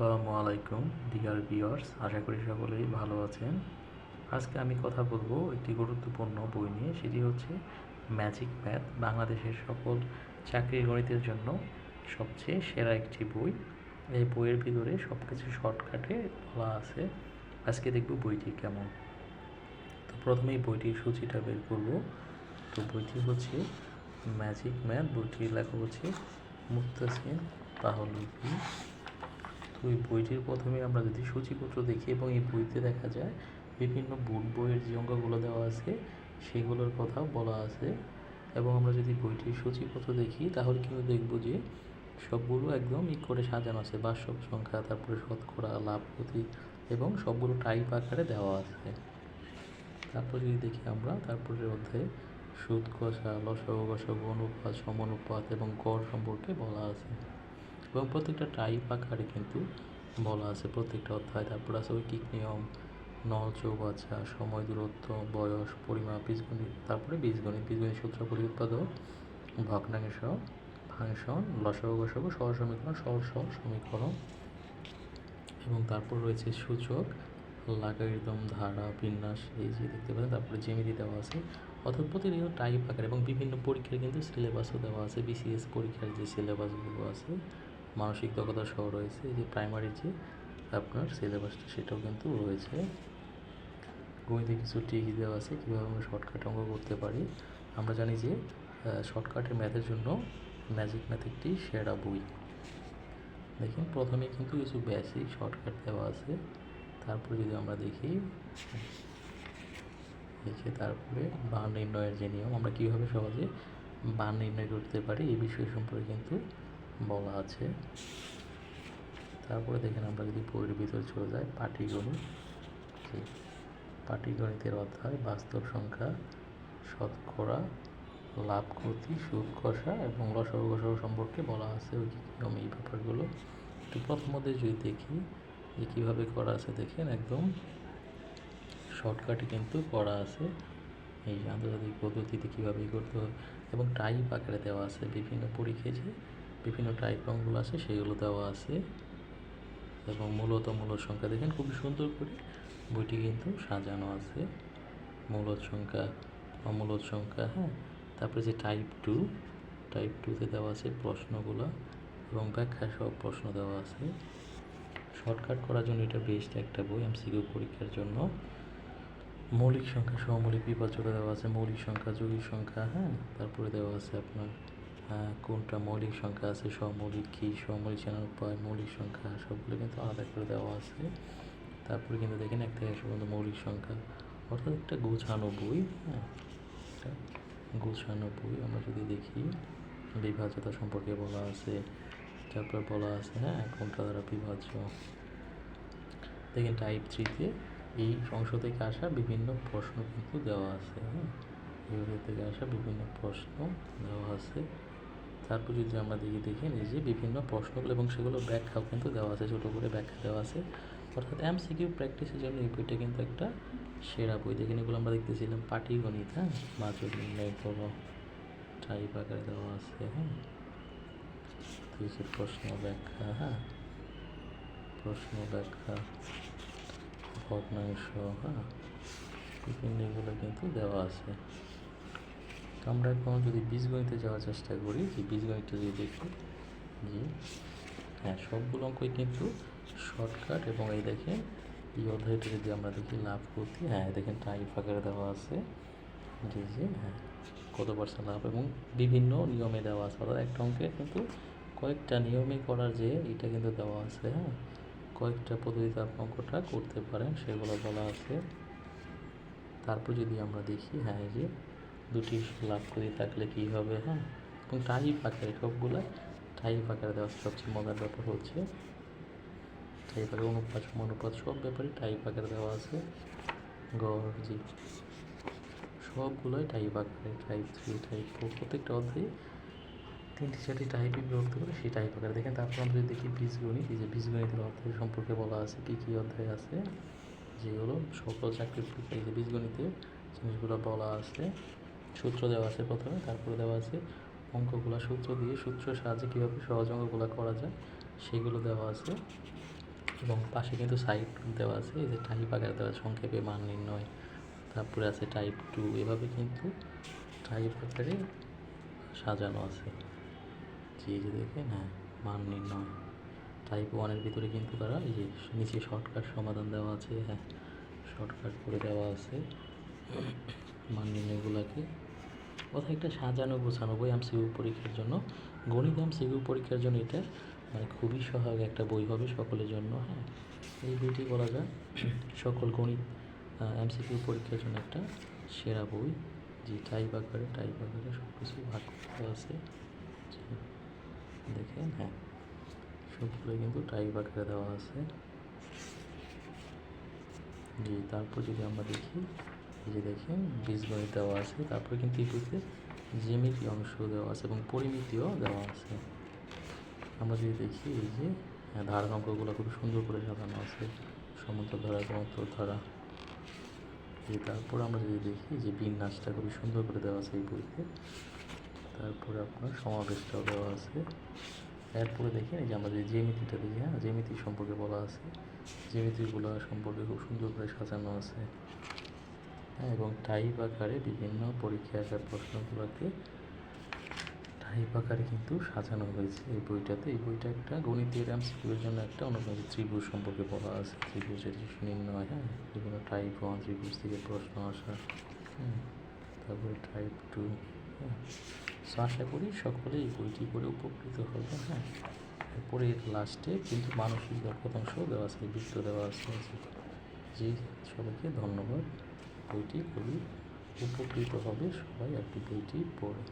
আসসালামু আলাইকুম dear viewers আশা করি সকলেই ভালো আছেন। আজকে আমি কথা বলব একটি গুরুত্বপূর্ণ বই নিয়ে, সেটি হচ্ছে ম্যাজিক ম্যাথ বাংলাদেশের সকল চাকরির গণিতের জন্য সবচেয়ে সেরা একটি বই। এই বইয়ের ভিতরে সব কিছু শর্টকাটে বলা আছে। আজকে দেখব বইটি কেমন। তো প্রথমেই বইটির সূচিটা বের করব। তো বইটি হচ্ছে ম্যাজিক ম্যাথ বইটির লেখা হচ্ছে মুক্তাসিন পাহলুবি তো এই বইটির প্রথমে আমরা যদি সূচিপত্র দেখি এবং এই বইতে দেখা যায়, বিভিন্ন বুট বইয়ের যে অঙ্কগুলো দেওয়া আছে, সেগুলোর কথা বলা আছে। এবং আমরা যদি বইটির সূচিপত্র দেখি, তাহলে কিন্তু দেখব যে সবগুলো একদম ই করে সাজানো আছে। বাস্তব সংখ্যা, তারপরে শতকরা, লাভ ক্ষতি এবং সবগুলো টাইপ আকারে দেওয়া আছে। তারপর যদি দেখি আমরা, তারপরে অধ্যায়ে সুদ, কষা লসগু গসগু অনুপাত সমানুপাত এবং গড় সম্পর্কে বলা আছে। এবং প্রত্যেকটা টাইপ আকারে কিন্তু বলা আছে। প্রত্যেকটা অধ্যায়, তারপর আছে ঐকিক নিয়ম, নল, চৌবাচ্চা, সময়, দূরত্ব, বয়স, পরিমাপ, বীজগণিত, তারপরে বীজগণিত বীজগণিত সূত্র উৎপাদক ভগ্নাংশ ফাংশন লসগু গসগু সহ সমীকরণ সহজ সহজ সমীকরণ এবং তারপর রয়েছে সূচক, লাগারিদম, ধারা, বিন্যাস, এই যে দেখতে পাচ্ছেন, তারপরে জ্যামিতি দেওয়া আছে। অর্থাৎ প্রতিনিয়ত টাইপ আকার এবং বিভিন্ন পরীক্ষার কিন্তু সিলেবাসও দেওয়া আছে বিসিএস পরীক্ষার যে সিলেবাসগুলো আছে মানসিক দক্ষতা সহ রয়েছে যে প্রাইমারি যে আপনার সিলেবাসটা সেটাও কিন্তু রয়েছে। গণিতে কিছু ট্রিক দেওয়া আছে, কীভাবে আমরা শর্টকাট অঙ্ক করতে পারি। আমরা জানি যে শর্টকাটের ম্যাথের জন্য ম্যাজিক ম্যাথ একটি সেরা বই। দেখেন, প্রথমে কিন্তু কিছু বেসিক শর্টকাট দেওয়া আছে। তারপরে যদি আমরা দেখি, দেখে তারপরে বার নির্ণয়ের যে নিয়ম, আমরা কীভাবে সহজে বান নির্ণয় করতে পারি, এই বিষয় সম্পর্কে কিন্তু বলা আছে। তারপরে দেখেন আমরা যদি বইয়ের ভিতরে চলে যাই, পাটিগণিত। পাটিগণিতের অধ্যায়, বাস্তব সংখ্যা, শতকরা, লাভ ক্ষতি, সুদ কষা এবং লসগু গসগু সম্পর্কে বলা আছে। ওই নিয়ম এই ব্যাপারগুলো। তো প্রথমত যদি দেখি যে কীভাবে করা আছে, দেখেন একদম শর্টকাটে কিন্তু করা আছে। এই আন্তর্জাতিক পদ্ধতিতে কীভাবে করতে হবে এবং টাইপ আকারে দেওয়া আছে বিভিন্ন পরীক্ষায় যে বিভিন্ন টাইপ অঙ্কগুলো আছে, সেগুলো দেওয়া আছে। এবং মূলত মূলত সংখ্যা দেখেন খুব সুন্দর করে বইটি কিন্তু সাজানো আছে। মূলত সংখ্যা অমূলত সংখ্যা হ্যাঁ? তারপরে যে টাইপ টু টাইপ টুতে দেওয়া আছে প্রশ্নগুলো এবং ব্যাখ্যা সব প্রশ্ন দেওয়া আছে। শর্টকাট করার জন্য এটা বেস্ট একটা বই এমসিকিউ পরীক্ষার জন্য। মৌলিক সংখ্যা সহমৌলিক বিভাজ্যতা দেওয়া আছে, মৌলিক সংখ্যা, যৌগিক সংখ্যা হ্যাঁ? তারপরে দেওয়া আছে আপনার কোনটা মৌলিক সংখ্যা আছে সহমৌলিক কী সহমৌলিক চেনার উপায় মৌলিক সংখ্যা, সবগুলো কিন্তু আলাদা করে দেওয়া আছে। তারপরে কিন্তু দেখেন এক থেকে একশো পর্যন্ত মৌলিক সংখ্যা। অর্থাৎ একটা গোছানো বই হ্যাঁ গোছানো বই আমরা যদি দেখি, বিভাজ্যতা সম্পর্কে বলা আছে তারপর বলা আছে হ্যাঁ কোনটা দ্বারা বিভাজ্য। দেখেন টাইপ থ্রিতে এই অংশ থেকে আসা বিভিন্ন প্রশ্ন কিন্তু দেওয়া আছে হ্যাঁ এইভাবে থেকে আসা বিভিন্ন প্রশ্ন দেওয়া আছে। তারপর যদি আমরা দেখি এই যে বিভিন্ন প্রশ্নগুলো এবং সেগুলো ব্যাখ্যাও কিন্তু দেওয়া আছে, ছোটো করে ব্যাখ্যা দেওয়া আছে। অর্থাৎ এমসিকিউ প্র্যাকটিসের জন্য এই বইটা কিন্তু একটা সেরা বই। দেখেন এগুলো আমরা দেখতেছিলাম, পাটিগণিত হ্যাঁ? মাঝে নির্ণয় করো টাইপ আকারে দেওয়া আছে হ্যাঁ? প্রশ্ন ব্যাখ্যা হ্যাঁ? প্রশ্ন ব্যাখ্যা, ভগ্নাংশ হ্যাঁ? বিভিন্ন এগুলো কিন্তু দেওয়া আছে। আমরা এখন যদি বীজগণিতে যাওয়ার চেষ্টা করি, যে বীজগণিতটা যদি দেখি, যে হ্যাঁ সবগুলো অঙ্কই কিন্তু শর্টকাট এবং এই দেখেন, এই অধ্যায়টা যদি আমরা দেখি, লাভ করতে হ্যাঁ দেখেন টাইপ আকারে দেওয়া আছে, যে যে হ্যাঁ কত পার্সেন্ট লাভ এবং বিভিন্ন নিয়মে দেওয়া আছে। অর্থাৎ একটা অঙ্কে কিন্তু কয়েকটা নিয়মে করার যে, এটা কিন্তু দেওয়া আছে হ্যাঁ কয়েকটা পদ্ধতিতে আপনি অঙ্কটা করতে পারেন, সেগুলো বলা আছে। তারপর যদি আমরা দেখি হ্যাঁ এই যে দুটি লাভ করে, থাকলে কী হবে হ্যাঁ? এবং টাইপ আকারে সবগুলো টাইপ আকারে দেওয়া সবচেয়ে মজার ব্যাপার হচ্ছে টাইপ আকারে অনুপাত অনুপাত সব ব্যাপারে টাইপ আকারে দেওয়া আছে, গড় জি সবগুলোই টাইপ আকারে টাইপ থ্রি টাইপ ফোর প্রত্যেকটা অধ্যায়ে তিনটি চারটি টাইপই বিভক্ত করে সেই টাইপ আকারে দেখেন, তারপর আমরা যদি দেখি বীজগণিত, এই যে বীজগণিতের অধ্যায় সম্পর্কে বলা আছে, কী কী অধ্যায় আছে যেগুলো সকল চাকরির যে বীজগণিতের জিনিসগুলো বলা আছে সূত্র দেওয়া আছে প্রথমে, তারপরে দেওয়া আছে অঙ্কগুলো সূত্র দিয়ে সূত্রের সাহায্যে কীভাবে সহজ অঙ্কগুলো করা যায় সেগুলো দেওয়া আছে। এবং পাশে কিন্তু সাইড দেওয়া আছে, এই যে টাইপ আকারে দেওয়া সংক্ষেপে মান নির্ণয়। তারপরে আছে টাইপ টু, এভাবে কিন্তু টাইপ আকারে সাজানো আছে। জি যে দেখেন হ্যাঁ মান নির্ণয়। টাইপ ওয়ানের ভিতরে কিন্তু তারা এই যে নিচে শর্টকাট সমাধান দেওয়া আছে হ্যাঁ শর্টকাট করে দেওয়া আছে। মান নির্ণয়গুলোকে কথা একটা সাজানো, গোছানো বই এমসিকিউ পরীক্ষার জন্য। গণিত এমসিকিউ পরীক্ষার জন্য এটা মানে খুবই সহায়ক একটা বই হবে সকলের জন্য হ্যাঁ। এই বইটি বলা যায় সকল গণিত এমসিকিউ পরীক্ষার জন্য একটা সেরা বই, যে টাইপ আকারে টাইপ আকারে সব কিছু ভাগ করা আছে। দেখেন হ্যাঁ সবগুলো কিন্তু টাইপ আকারে দেওয়া আছে। জি, তারপর যদি আমরা দেখি এই যে দেখেন বীজগণিত দেওয়া আছে তারপর কিন্তু বইতে জ্যামিতি অংশ দেওয়া আছে এবং পরিমিতিও দেওয়া আছে। আমরা যদি দেখি এই যে হ্যাঁ, ধারণ অঙ্কগুলো খুব সুন্দর করে সাজানো আছে সমুদ্র ধারা সমুদ্র ধারা। যে তারপর আমরা যদি দেখি যে বিন্যাসটা খুবই সুন্দর করে দেওয়া আছে এই বইতে। তারপরে আপনার সমাবেশটাও দেওয়া আছে। এরপরে দেখেন এই যে আমরা যে জ্যামিতিটা দেখি হ্যাঁ জ্যামিতি সম্পর্কে বলা আছে। জ্যামিতিগুলো সম্পর্কে খুব সুন্দর করে সাজানো আছে। এবং টাইপ আকারে বিভিন্ন পরীক্ষা আকার প্রশ্নগুলোকে টাইপ আকারে কিন্তু সাজানো হয়েছে এই বইটাতে। এই বইটা একটা গণিতের এমসিকিউর জন্য একটা অন্যতম ত্রিভুজ সম্পর্কে বলা আছে। ত্রিভুজের যে নির্ণয় হ্যাঁ? বিভিন্ন টাইপ ওয়ান ত্রিভুজ থেকে প্রশ্ন আসা তারপরে টাইপ টু হ্যাঁ? সো আশা করি সকলে এই বইটি পড়ে উপকৃত হবে হ্যাঁ? এরপরে এর লাস্টে কিন্তু মানসিক দক্ষতাংশ দেওয়া আছে বৃত্ত দেওয়া আছে। জি সবাইকে ধন্যবাদ। বইটি খুবই উপকৃত হবে সবাই কি বইটি পড়ে।